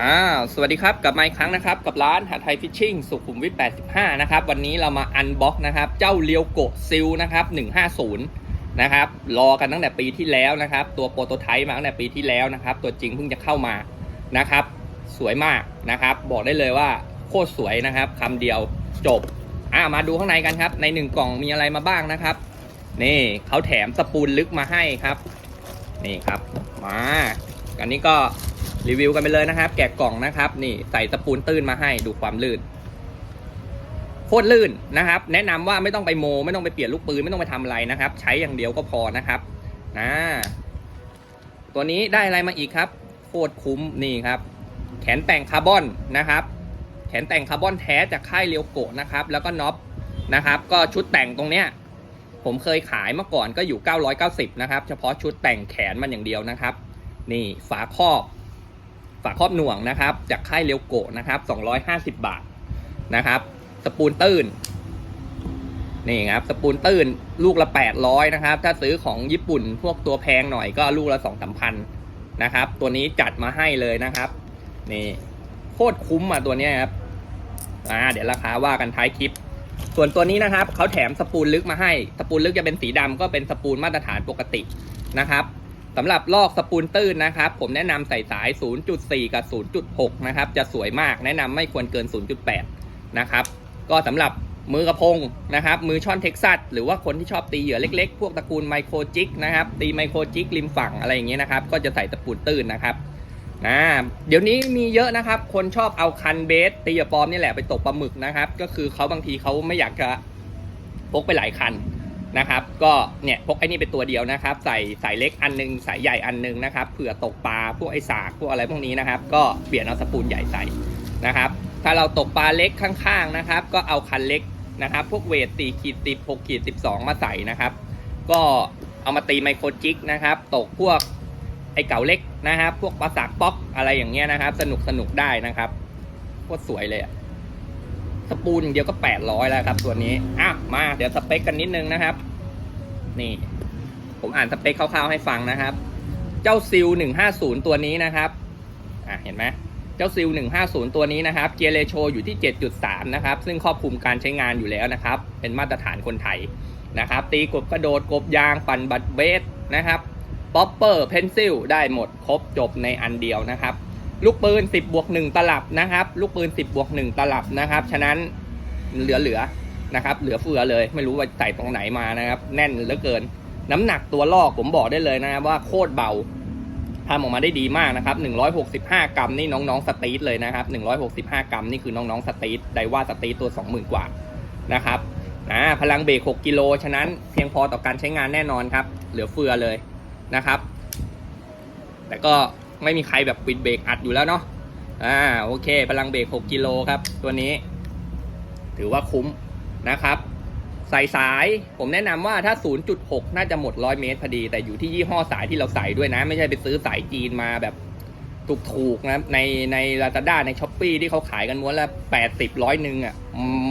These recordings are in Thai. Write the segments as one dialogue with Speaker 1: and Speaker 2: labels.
Speaker 1: อ้าวสวัสดีครับกลับมาอีกครั้งนะครับ กับร้านหาไทยฟิชชิ่งสุขุมวิท 85 นะครับ วันนี้เรามาอันบ็อกนะครับ เจ้าเลียวโกะซิลนะครับ 150 นะครับ รอกันตั้งแต่ปีที่แล้วนะครับ ตัวโปรโตไทป์มาตั้งแต่ปีที่แล้วนะครับ ตัวจริงเพิ่งจะเข้ามานะครับ สวยมากนะครับ บอกได้เลยว่าโคตรสวยนะครับคำเดียวจบอ่ามาดูข้างในกันครับ ในหนึ่งกล่องมีอะไรมาบ้างนะครับ นี่เขาแถมสปูลลึกมาให้ครับ นี่ครับ มา อันนี้ก็ รีวิวกันไปเลยนะครับ แกะกล่องนะครับ นี่ใส่สปูลตื้นมาให้ดูความลื่นโคตรลื่นนะครับ แนะนำว่าไม่ต้องไปโม ไม่ต้องไปเปลี่ยนลูกปืนไม่ต้องไปทำอะไรนะครับ ใช้อย่างเดียวก็พอนะครับนะตัวนี้ได้อะไรมาอีกครับ โคตรคุ้มนี่ครับ แขนแต่งคาร์บอนนะครับ แขนแต่งคาร์บอนแท้จากค่ายเรียวโกะนะครับ แล้วก็น็อปนะครับ ก็ชุดแต่งตรงเนี้ยผมเคยขายเมื่อก่อนก็อยู่ 990 นะครับ เฉพาะชุดแต่งแขนมันอย่างเดียวนะครับ นี่ฝาครอบ ฝาครอบหน่วงนะครับ จากค่ายเรียวโกะนะครับ 250 บาทนะครับ สปูนตื้นนี่ครับ สปูนตื้นลูกละ 800 นะครับ ถ้าซื้อของญี่ปุ่นพวกตัวแพงหน่อยก็ลูกละ 2 3 0 0 0นะครับ ตัวนี้จัดมาให้เลยนะครับ นี่โคตรคุ้มอะตัวนี้ครับอ่าเดี๋ยวราคาว่ากันท้ายคลิป ส่วนตัวนี้นะครับเขาแถมสปูลลึกมาให้ สปูลลึกจะเป็นสีดำก็เป็นสปูลมาตรฐานปกตินะครับ สำหรับลอกสปูลตื้นนะครับ ผมแนะนำใส่สาย 0.4 กับ 0.6 นะครับ จะสวยมากแนะนำไม่ควรเกิน 0.8 นะครับ ก็สำหรับมือกระพงนะครับ มือช่อนเท็กซัสหรือว่าคนที่ชอบตีเหยื่อเล็กๆ พวกตระกูลไมโครจิกนะครับ ตีไมโครจิกริมฝั่งอะไรอย่างเงี้ยนะครับ ก็จะใส่สปูลตื้นนะครับนะเดี๋ยวนี้มีเยอะนะครับ คนชอบเอาคันเบสตีกับปลอมนี่แหละไปตกปลาหมึกนะครับ ก็คือเขาบางทีเขาไม่อยากจะพกไปหลายคัน นะครับ ก็เนี่ยพกไอ้นี่เป็นตัวเดียวนะครับ ใส่สายเล็กอันหนึงสายใหญ่อันหนึงนะครับเผื่อตกปลาพวกไอ้สากพวกอะไรพวกนี้นะครับ ก็เปลี่ยนเอาสปูลใหญ่ใส่นะครับ ถ้าเราตกปลาเล็กข้างๆนะครับ ก็เอาคันเล็กนะครับ พวกเวทตีขีดติบหกขีดสิบสองมาใส่นะครับ ก็เอามาตีไมโครจิกนะครับ ตกพวกไอเก่าเล็กนะครับ พวกปลาสากป๊อกอะไรอย่างเงี้ยนะครับ สนุกสนุกได้นะครับโคตรสวยเลยอะ สปูนเดียวก็แปดร้อยแล้วครับ ตัวนี้อะมาเดี๋ยวสเปคกันนิดนึงนะครับ นี่ ผมอ่านสเปคคร่าวๆให้ฟังนะครับ เจ้าซิลหนึ่งห้าศูนย์ตัวนี้นะครับอะเห็นไหมเจ้าซิลหนึ่งห้าศูนย์ตัวนี้นะครับเจเลโชอยู่ที่เจ็ดจุดสามนะครับ ซึ่งครอบคลุมการใช้งานอยู่แล้วนะครับ เป็นมาตรฐานคนไทยนะครับ ตีกบกระโดดกบยางปั่นบัตเบสนะครับป๊อปเปอร์เพนซิลได้หมดครบจบในอันเดียวนะครับ ลูกปืน 10บวก1ตลับนะครับ ลูกปืน 10บวก1ตลับนะครับ ฉะนั้นเหลือเหลือๆนะครับ เหลือเฟือเลย ไม่รู้ว่าใส่ตรงไหนมานะครับ แน่นเหลือเกิน น้ำหนักตัวลอกผมบอกได้เลยนะครับว่าโคตรเบาทำออกมาได้ดีมากนะครับ165 กรัมนี่น้องๆสตีทเลยนะครับ165 กรัมนี่คือน้องๆสตีทไดว่าสตีทตัว 20,000 กว่านะครับอ่าพลังเบรก6กิโลฉะนั้นเพียงพอต่อการใช้งานแน่นอนครับ เหลือเฟือเลยนะครับ แต่ก็ ไม่มีใครแบบปิดเบรกอัดอยู่แล้วเนาะอ่าโอเค พลังเบรก 6กิโลครับ ตัวนี้ ถือว่าคุ้มนะครับใส่สายผมแนะนำว่าถ้า 0.6 น่าจะหมด 100 เมตรพอดี แต่อยู่ที่ยี่ห้อสายที่เราใส่ด้วยนะ ไม่ใช่ไปซื้อสายจีนมาแบบถูกๆนะในใน Lazada ใน s h อ p e e ที่เขาขายกันม้วนละ80ร้อยหนึ่งอะ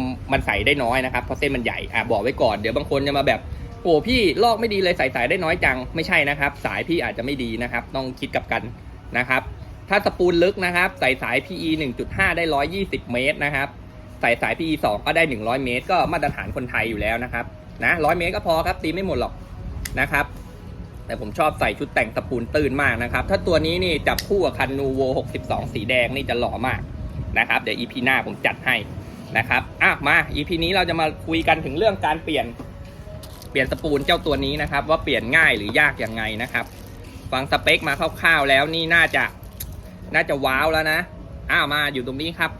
Speaker 1: มมันใส่ได้น้อยนะครับเพราะเส้นมันใหญ่อะบอกไว้ก่อนเดี๋ยวบางคนจะมาแบบโอ้พี่ลอกไม่ดีเลยใส่สายได้น้อยจัง ไม่ใช่นะครับ สายพี่อาจจะไม่ดีนะครับ ต้องคิดกับกัน นะครับ ถ้าสปูลลึกนะครับ ใส่สาย PE 1.5 ได้ 120 เมตรนะครับ ใส่สาย PE 2 ก็ได้ 100 เมตร ก็มาตรฐานคนไทยอยู่แล้วนะครับ นะ 100 เมตรก็พอครับตีไม่หมดหรอกนะครับ แต่ผมชอบใส่ชุดแต่งสปูลตื่นมากนะครับ ถ้าตัวนี้นี่จับคู่กับคันนูโว 62 สีแดงนี่จะหล่อมากนะครับ เดี๋ยว EP หน้าผมจัดให้นะครับอะมา EP นี้เราจะมาคุยกันถึงเรื่องการเปลี่ยนเปลี่ยนสปูลเจ้าตัวนี้นะครับ ว่าเปลี่ยนง่ายหรือยากยังไงนะครับ ฟังสเปคมาคร่าวๆแล้วนี่น่าจะน่าจะว้าวแล้วนะอ้าวมาอยู่ตรงนี้ครับ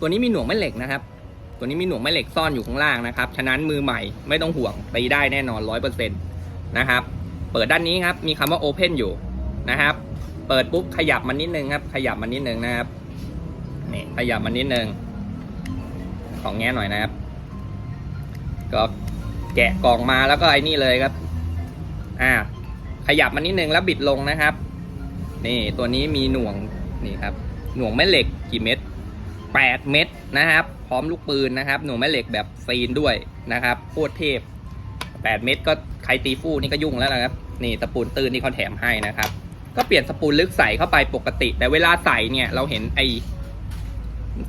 Speaker 1: ตัวนี้มีหน่วงแม่เหล็กนะครับ ตัวนี้มีหน่วงแม่เหล็กซ่อนอยู่ข้างล่างนะครับ ฉะนั้นมือใหม่ไม่ต้องห่วงตีได้แน่นอนร้อยเปอร์เซ็นต์นะครับ เปิดด้านนี้ครับ มีคำว่า Open อยู่นะครับ เปิดปุ๊บขยับมันนิดนึงครับ ขยับมันนิดนึงนะครับนี่ขยับมันนิดนึงของแง่หน่อยนะครับ ก็แกะกล่องมาแล้วก็ไอ้นี่เลยครับ อ่า ขยับมันนิดนึงแล้วบิดลงนะครับ นี่ตัวนี้มีหน่วงนี่ครับหน่วงแม่เหล็กกี่เม็ดแปดเม็ดนะครับ พร้อมลูกปืนนะครับ หน่วงแม่เหล็กแบบซีนด้วยนะครับโคตรเทพแปดเม็ดก็ใครตีฟู่นี่ก็ยุ่งแล้วนะครับ นี่ตะปูนตื้นที่เขาแถมให้นะครับ ก็เปลี่ยนสปูลลึกใส่เข้าไปปกติ แต่เวลาใส่เนี่ยเราเห็นไอ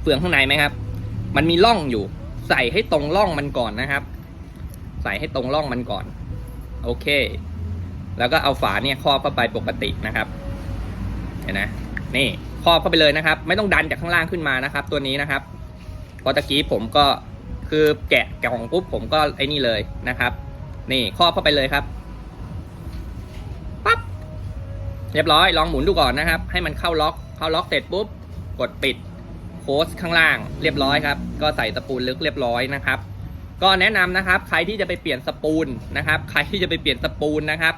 Speaker 1: เฟืองข้างในไหมครับ มันมีร่องอยู่ ใส่ให้ตรงร่องมันก่อนนะครับ ใส่ให้ตรงร่องมันก่อน โอเค แล้วก็เอาฝาเนี่ยครอบเข้าไปปกตินะครับเห็นนะนี่ครอบเข้าไปเลยนะครับ ไม่ต้องดันจากข้างล่างขึ้นมานะครับ ตัวนี้นะครับพราะตะกี้ผมก็คือแกะแกล่องปุ๊บผมก็ไอ้นี่เลยนะครับ นี่ครอบเข้าไปเลยครับปั๊บเรียบร้อยลองหมุนดูก่อนนะครับ ให้มันเข้าล็อก เข้าล็อกเสร็จปุ๊บกดปิดโค้สข้างล่างเรียบร้อยครับ ก็ใส่สปูลลึกเรียบร้อยนะครับ ก็แนะนำนะครับ ใครที่จะไปเปลี่ยนสปูลนะครับ ใครที่จะไปเปลี่ยนสปูลนะครับ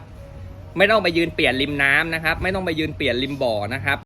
Speaker 1: ไม่ต้องไปยืนเปลี่ยนริมน้ำนะครับ ไม่ต้องไปยืนเปลี่ยนริมบ่อนะครับ